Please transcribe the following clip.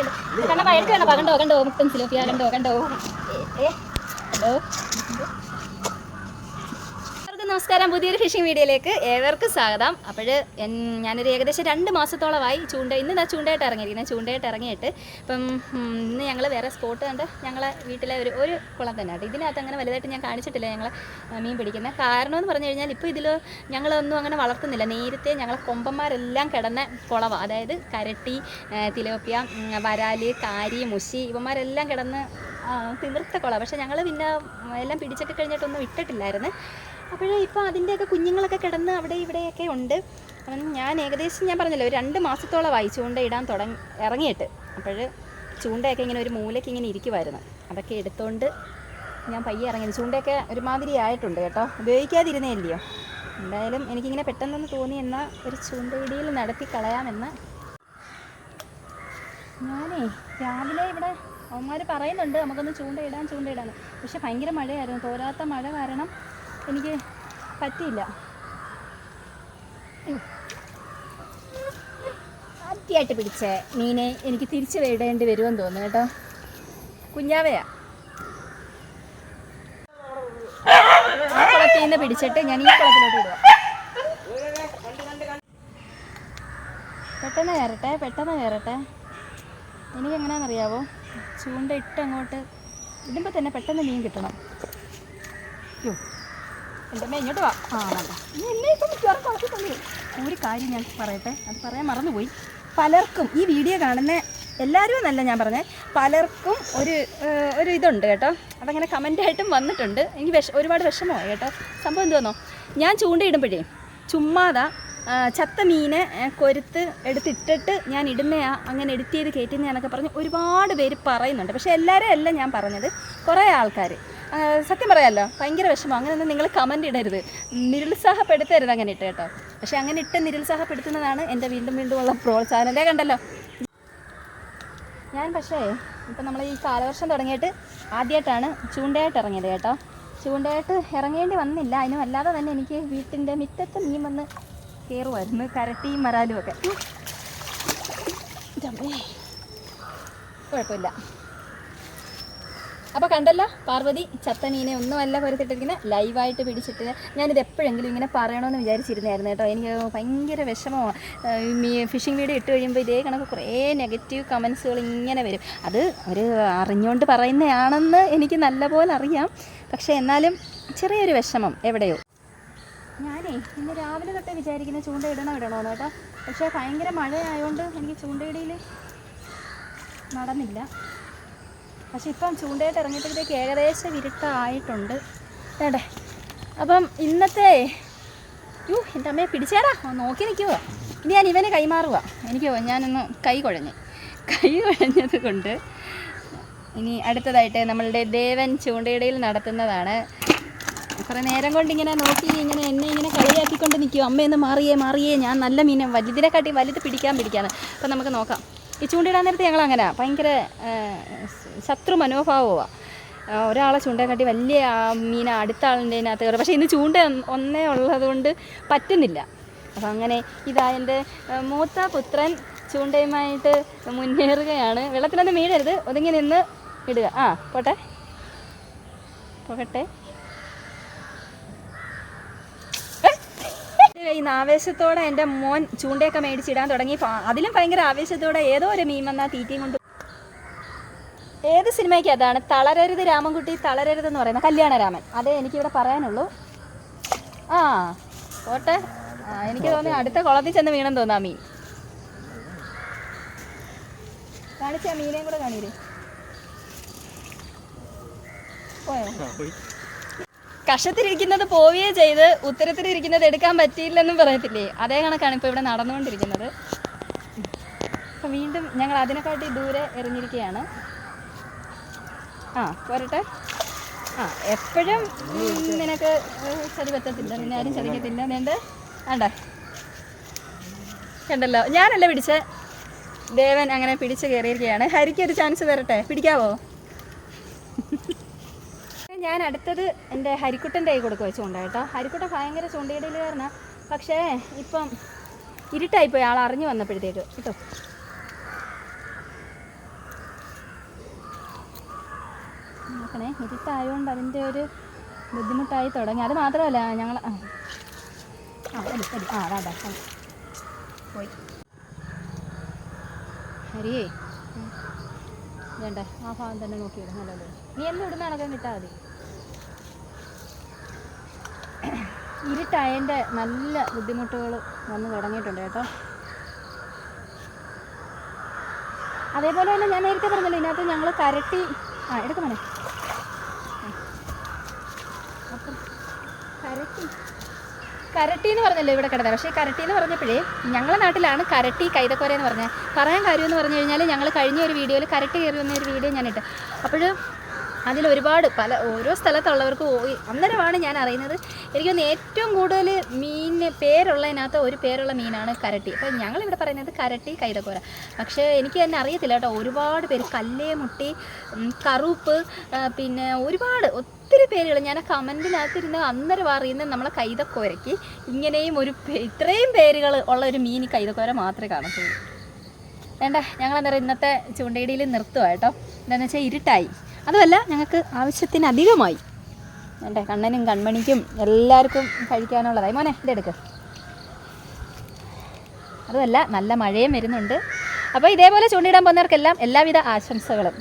കണ്ടോ എടുത്ത് കണ്ടോ കണ്ടോ മുട്ടൻ സിലോപ്പിയ കണ്ടോ കണ്ടോ. ഏ, കണ്ടോ എല്ലാവർക്കും നമസ്കാരം. പുതിയൊരു ഫിഷിംഗ് വീഡിയോയിലേക്ക് ഏവർക്കും സ്വാഗതം. അപ്പോൾ ഞാനൊരു ഏകദേശം രണ്ട് മാസത്തോളമായി ചൂണ്ട ഇന്ന് ഞാൻ ചൂണ്ടയായിട്ട് ഇറങ്ങിയിരിക്കുന്നത് ചൂണ്ടയായിട്ട് ഇറങ്ങിയിട്ട് ഇപ്പം ഇന്ന് ഞങ്ങൾ വേറെ സ്പോട്ട് കണ്ട് ഞങ്ങളെ വീട്ടിലെ ഒരു ഒരു കുളം തന്നെ. കേട്ടോ ഇതിനകത്ത് അങ്ങനെ വലുതായിട്ട് ഞാൻ കാണിച്ചിട്ടില്ല ഞങ്ങൾ മീൻ പിടിക്കുന്നത് കാരണം എന്ന് പറഞ്ഞു കഴിഞ്ഞാൽ ഇപ്പോൾ ഇതിൽ ഞങ്ങളൊന്നും അങ്ങനെ വളർത്തുന്നില്ല. നേരത്തെ ഞങ്ങളെ കൊമ്പന്മാരെല്ലാം കിടന്ന കുളവാണ് അതായത് കരട്ടി തിലോപ്പ്യ വരാൽ കാരി മുശി ഇവന്മാരെല്ലാം കിടന്ന് തിമിർത്ത കുളം പക്ഷേ ഞങ്ങൾ പിന്നെ എല്ലാം പിടിച്ചൊക്കെ കഴിഞ്ഞിട്ടൊന്നും ഇട്ടിട്ടില്ലായിരുന്നു. അപ്പോഴേ ഇപ്പോൾ അതിന്റെയൊക്കെ കുഞ്ഞുങ്ങളൊക്കെ കിടന്ന് അവിടെ ഇവിടെയൊക്കെ ഉണ്ട്. അപ്പം ഞാൻ ഏകദേശം ഞാൻ പറഞ്ഞല്ലോ ഒരു രണ്ട് മാസത്തോളമായി ചൂണ്ട ഇടാൻ തുടങ്ങി ഇറങ്ങിയിട്ട്. അപ്പോൾ ചൂണ്ടയൊക്കെ ഇങ്ങനെ ഒരു മൂലയ്ക്ക് ഇങ്ങനെ ഇരിക്കുമായിരുന്നു അതൊക്കെ എടുത്തുകൊണ്ട് ഞാൻ പയ്യെ ഇറങ്ങിയത്. ചൂണ്ടയൊക്കെ ഒരുമാതിരി ആയിട്ടുണ്ട് കേട്ടോ. ഉപയോഗിക്കാതിരുന്നേ ഇല്ലയോ എന്തായാലും എനിക്കിങ്ങനെ പെട്ടെന്നൊന്ന് തോന്നി എന്നാൽ ഒരു ചൂണ്ടയിടിയിൽ നടത്തി കളയാമെന്ന്. ഞാനേ രാവിലെ ഇവിടെ അവന്മാർ പറയുന്നുണ്ട് നമുക്കൊന്ന് ചൂണ്ടയിടാൻ ചൂണ്ടയിടാൻ പക്ഷെ ഭയങ്കര മഴയായിരുന്നു. തോരാത്ത മഴ കാരണം എനിക്ക് പറ്റിയില്ല. ആദ്യമായിട്ട് പിടിച്ച മീനെ എനിക്ക് തിരിച്ചു വിടേണ്ടി വരുമെന്ന് തോന്നുന്നു കേട്ടോ. കുഞ്ഞാവയാ. പിടിച്ചിട്ട് ഞാൻ ഈ കുളത്തിലോട്ട് ഇടുക പെട്ടെന്ന് കയറട്ടെ പെട്ടെന്ന് കയറട്ടെ. എനിക്ക് എങ്ങനെയാണെന്നറിയാവോ? ചൂണ്ട ഇട്ട് അങ്ങോട്ട് ഇടുമ്പോൾ തന്നെ പെട്ടെന്ന് മീൻ കിട്ടണം. യോ എന്റെ ഇങ്ങോട്ട് വാ. ആ വേണ്ട നീ എന്നെ ഇപ്പം മിക്കവാറും കുളത്തിൽ തള്ളി ഒരു കാര്യം ഞാൻ പറയട്ടെ? അത് പറയാൻ മറന്നുപോയി. പലർക്കും ഈ വീഡിയോ കാണുന്ന എല്ലാവരും എന്നല്ല ഞാൻ പറഞ്ഞത് പലർക്കും ഒരു ഒരു ഇതുണ്ട് കേട്ടോ. അതങ്ങനെ കമന്റായിട്ടും വന്നിട്ടുണ്ട്. എനിക്ക് വിഷ ഒരുപാട് വിഷമമായി കേട്ടോ. സംഭവം എന്തുവന്നോ? ഞാൻ ചൂണ്ടയിടുമ്പോഴേ ചുമ്മാതാ ചത്ത മീനെ കൊരുത്ത് എടുത്തിട്ടിട്ട് ഞാൻ ഇടുന്നയാ അങ്ങനെ എഡിറ്റ് ചെയ്ത് കയറ്റുന്നതാന്നൊക്കെ പറഞ്ഞ് ഒരുപാട് പേര് പറയുന്നുണ്ട്. പക്ഷേ എല്ലാവരും അല്ല ഞാൻ പറഞ്ഞത്. കുറേ ആൾക്കാർ സത്യം പറയാമല്ലോ ഭയങ്കര വിഷമം. അങ്ങനെയൊന്നും നിങ്ങൾ കമന്റ് ഇടരുത്. നിരുത്സാഹപ്പെടുത്തരുത് അങ്ങനെ ഇട്ട് കേട്ടോ. പക്ഷേ അങ്ങനെ ഇട്ട് നിരുത്സാഹപ്പെടുത്തുന്നതാണ് എന്റെ വീണ്ടും വീണ്ടും ഉള്ള പ്രോത്സാഹനം അല്ലേ കണ്ടല്ലോ. ഞാൻ പക്ഷേ ഇപ്പം നമ്മൾ ഈ കാലവർഷം തുടങ്ങിയിട്ട് ആദ്യമായിട്ടാണ് ചൂണ്ടയായിട്ട് ഇറങ്ങിയത് കേട്ടോ. ചൂണ്ടയായിട്ട് ഇറങ്ങേണ്ടി വന്നില്ല. അതിനും അല്ലാതെ തന്നെ എനിക്ക് വീട്ടിന്റെ മുറ്റത്ത് മീൻ വന്ന് കയറുമായിരുന്നു കരട്ടിയും മരാലും ഒക്കെ. കുഴപ്പമില്ല. അപ്പോൾ കണ്ടല്ല പാർവതി ചത്ത മീനെ ഒന്നുമല്ല കൊരുത്തിട്ടിരിക്കുന്നത് ലൈവായിട്ട് പിടിച്ചിട്ട്. ഞാനിത് എപ്പോഴെങ്കിലും ഇങ്ങനെ പറയണമെന്ന് വിചാരിച്ചിരുന്നായിരുന്നു കേട്ടോ. എനിക്ക് ഭയങ്കര വിഷമമാണ് ഫിഷിംഗ് വീഡിയോ ഇട്ട് കഴിയുമ്പോൾ ഇതേ കണക്ക് കുറേ നെഗറ്റീവ് കമൻസുകൾ ഇങ്ങനെ വരും. അത് ഒരു അറിഞ്ഞുകൊണ്ട് പറയുന്നതാണെന്ന് എനിക്ക് നല്ലപോലെ അറിയാം. പക്ഷേ എന്നാലും ചെറിയൊരു വിഷമം എവിടെയോ. ഞാനേ ഇന്ന് രാവിലെ തൊട്ടേ വിചാരിക്കുന്ന ചൂണ്ട ഇടണോ ഇടണോന്ന് കേട്ടോ. പക്ഷേ ഭയങ്കര മഴയായതുകൊണ്ട് എനിക്ക് ചൂണ്ടയിടയിൽ നടന്നില്ല. പക്ഷെ ഇപ്പം ചൂണ്ടയായിട്ട് ഇറങ്ങിയപ്പോഴത്തേക്ക് ഏകദേശം ഇരുട്ടായിട്ടുണ്ട്. വേണ്ടേ? അപ്പം ഇന്നത്തെ യൂ എന്റെ അമ്മയെ പിടിച്ചേടാ. നോക്കി നിൽക്കുക ഇനി ഞാൻ ഇവന് കൈമാറുക എനിക്ക് ഞാനൊന്ന് കൈ കുഴഞ്ഞ്. കൈ കുഴഞ്ഞത് കൊണ്ട് ഇനി അടുത്തതായിട്ട് നമ്മളുടെ ദേവൻ ചൂണ്ടയിടയിൽ നടത്തുന്നതാണ്. കുറേ നേരം കൊണ്ട് ഇങ്ങനെ നോക്കി ഇങ്ങനെ എന്നെ ഇങ്ങനെ കളിയാക്കിക്കൊണ്ട് നിൽക്കും അമ്മയൊന്ന് മാറിയേ മാറിയേ. ഞാൻ നല്ല മീനെ വലുതിനെക്കാട്ടി വലുത് പിടിക്കാൻ പിടിക്കാന്ന്. അപ്പം നമുക്ക് നോക്കാം. ഈ ചൂണ്ടയിടാൻ നേരത്തെ ഞങ്ങൾ അങ്ങനെ ഭയങ്കര ശത്രു മനോഭാവമാണ് ഒരാളെ ചൂണ്ട ചൂണ്ടയെക്കാട്ടി വലിയ മീനെ അടുത്ത ആളിന്റെ അതിനകത്ത് കയറും. പക്ഷേ ഇന്ന് ചൂണ്ട ഒന്നേ ഉള്ളതുകൊണ്ട് പറ്റുന്നില്ല. അപ്പം അങ്ങനെ ഇതാ എന്റെ മൂത്ത പുത്രൻ ചൂണ്ടയുമായിട്ട് മുന്നേറുകയാണ്. വെള്ളത്തിലൊന്നും വീഴരുത്. ഒതുങ്ങി നിന്ന് ഇടുക. ആ പോട്ടെ. പോകട്ടെ. ഈ ആവേശത്തോടെ എന്റെ മോൻ ചൂണ്ടയൊക്കെ മേടിച്ചിടാൻ തുടങ്ങി. അതിലും ഭയങ്കര ആവേശത്തോടെ ഏതോ ഒരു മീൻ വന്നാൽ തീറ്റയും കൊണ്ട്. ഏത് സിനിമയ്ക്ക് അതാണ്? തളരരുത് രാമൻകുട്ടി തളരരുത് എന്ന് പറയുന്ന കല്യാണരാമൻ. അതേ എനിക്കിവിടെ പറയാനുള്ളൂ. ആ പോട്ടെ. ആ, എനിക്ക് തോന്നി അടുത്ത കുളത്തിൽ ചെന്ന് വീണെന്ന് തോന്നാ മീൻ കാണിച്ച മീനെയും കൂടെ കാണിയില്ലേ? പോയോ. കഷത്തിലിരിക്കുന്നത് പോവുകയേ ചെയ്ത് ഉത്തരത്തിലിരിക്കുന്നത് എടുക്കാൻ പറ്റിയില്ലെന്നും പറയത്തില്ലേ? അതേ കണക്കാണ് ഇപ്പോൾ ഇവിടെ നടന്നുകൊണ്ടിരിക്കുന്നത്. അപ്പം വീണ്ടും ഞങ്ങൾ അതിനെക്കാട്ടി ദൂരെ എറിഞ്ഞിരിക്കുകയാണ്. ആ പോരട്ടെ. ആ എപ്പോഴും നിനക്ക് ചതി പറ്റത്തില്ല. നിന്നെ ആരും ചതിക്കത്തില്ല വേണ്ട വേണ്ട കണ്ടല്ലോ. ഞാനല്ല പിടിച്ച. ദേവൻ അങ്ങനെ പിടിച്ച് കയറിയിരിക്കുകയാണ്. ഹരിക്ക് ഒരു ചാൻസ് തരട്ടെ? പിടിക്കാവോ? ഞാൻ അടുത്തത് എന്റെ ഹരിക്കുട്ടന്റെ കൈ കൊടുക്കുക ചൂണ്ട കേട്ടോ. ഹരിക്കുട്ടൻ ഭയങ്കര കാരണം പക്ഷേ ഇപ്പം ഇരുട്ടായിപ്പോയി. ആൾ അറിഞ്ഞു വന്നപ്പോഴത്തേക്ക്. കേട്ടോ. നോക്കണേ ഇരുട്ടായതുകൊണ്ട് അതിന്റെ ഒരു ബുദ്ധിമുട്ടായി തുടങ്ങി. അത് മാത്രമല്ല ഞങ്ങൾ ആ. അടി അടി. ആ അതാ പോയി. ഹരിയേ. വേണ്ട ആ ഭാഗം തന്നെ നോക്കിയിടും. നല്ലത്. നീ എന്നെ ഇവിടുന്ന് നടക്കാൻ കിട്ടാതെ. മതി ഇരുട്ടായതിന്റെ നല്ല ബുദ്ധിമുട്ടുകൾ വന്ന് തുടങ്ങിയിട്ടുണ്ട് കേട്ടോ. അതേപോലെ തന്നെ ഞാൻ നേരത്തെ പറഞ്ഞല്ലോ ഇതിനകത്ത് ഞങ്ങൾ കരട്ടി ആ എടുക്കുമോനെ അപ്പം കരട്ടി കരട്ടി എന്ന് പറഞ്ഞല്ലോ ഇവിടെ കിടന്നത്. പക്ഷേ കരട്ടി എന്ന് പറഞ്ഞപ്പോഴേ ഞങ്ങളുടെ നാട്ടിലാണ് കരട്ടി കൈതക്കോര എന്ന് പറഞ്ഞത്. പറയാൻ കാര്യം എന്ന് പറഞ്ഞു കഴിഞ്ഞാൽ ഞങ്ങൾ കഴിഞ്ഞ ഒരു വീഡിയോയിൽ കരട്ടി കയറി വന്ന ഒരു വീഡിയോ ഞാനിട്ട്. അപ്പോൾ അതിൽ ഒരുപാട് പല ഓരോ സ്ഥലത്തുള്ളവർക്ക് അന്നേരമാണ് ഞാൻ അറിയുന്നത് എനിക്ക് ഏറ്റവും കൂടുതൽ മീനിന് പേരുള്ളതിനകത്ത് ഒരു പേരുള്ള മീനാണ് കരട്ടി. അപ്പോൾ ഞങ്ങളിവിടെ പറയുന്നത് കരട്ടി കൈതക്കോര. പക്ഷേ എനിക്ക് തന്നെ അറിയത്തില്ല കേട്ടോ. ഒരുപാട് പേര് കല്ലേ മുട്ടി കറുപ്പ് പിന്നെ ഒരുപാട് ഒത്തിരി പേരുകൾ ഞാൻ ആ കമന്റിനകത്തിരുന്ന് അന്നേരം അറിയുന്നത് നമ്മളെ കൈതക്കോരയ്ക്ക്. ഇങ്ങനെയും ഒരു ഇത്രയും പേരുകൾ ഉള്ള ഒരു മീൻ കൈതക്കോര മാത്രമേ കാണത്തുള്ളൂ. വേണ്ട ഞങ്ങളെന്താ പറയുക ഇന്നത്തെ ചൂണ്ടയിടിയിൽ നിർത്തുക കേട്ടോ. എന്താണെന്ന് വെച്ചാൽ ഇരുട്ടായി. അതുമല്ല ഞങ്ങൾക്ക് ആവശ്യത്തിനധികമായി എന്റെ കണ്ണനും കൺമണിക്കും എല്ലാവർക്കും കഴിക്കാനുള്ളതായി. മോനെ ഇതെടുക്ക് അതുമല്ല നല്ല മഴയും വരുന്നുണ്ട്. അപ്പോൾ ഇതേപോലെ ചൂണ്ടിയിടാൻ പോകുന്നവർക്കെല്ലാം എല്ലാവിധ ആശംസകളും.